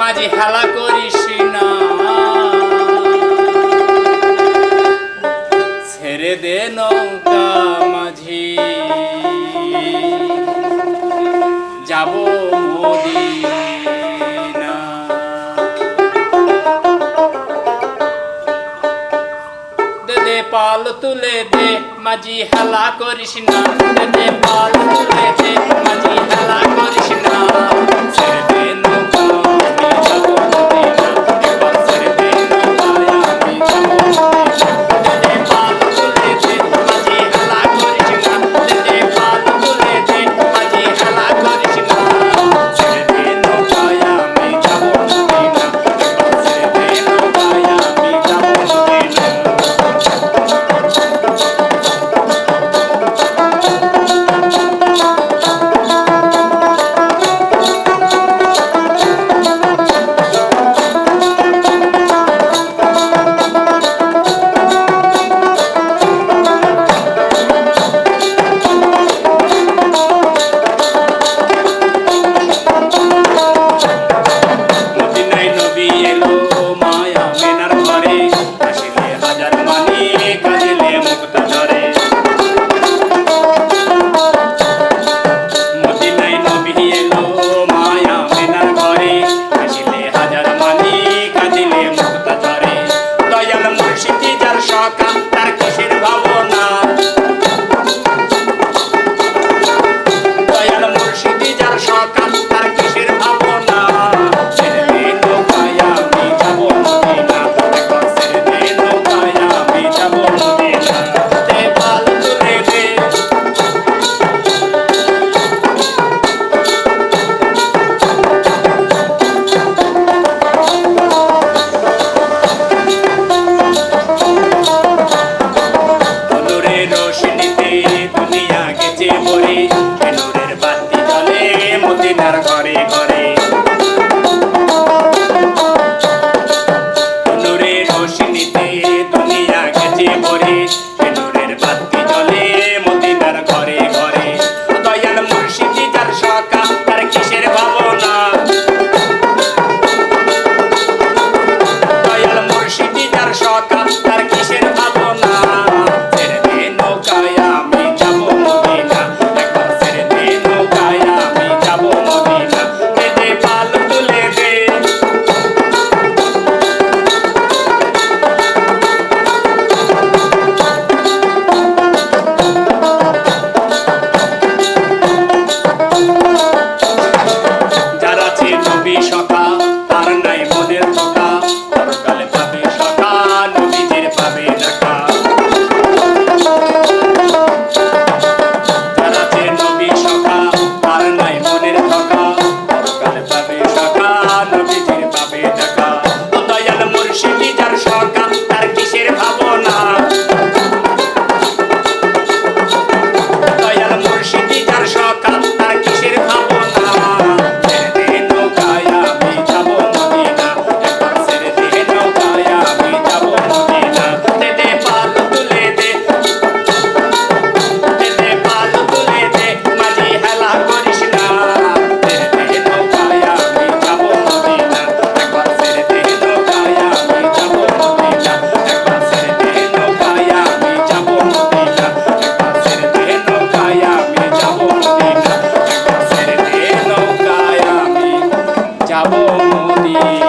মাঝে হেলা করিস না ছেড়ে দে নৌকা মাঝি। যাব মোদী দে পাল তুলে দে মাঝি হেলা করিস না। দে পাল তুলে দে মাঝি হেলা যাব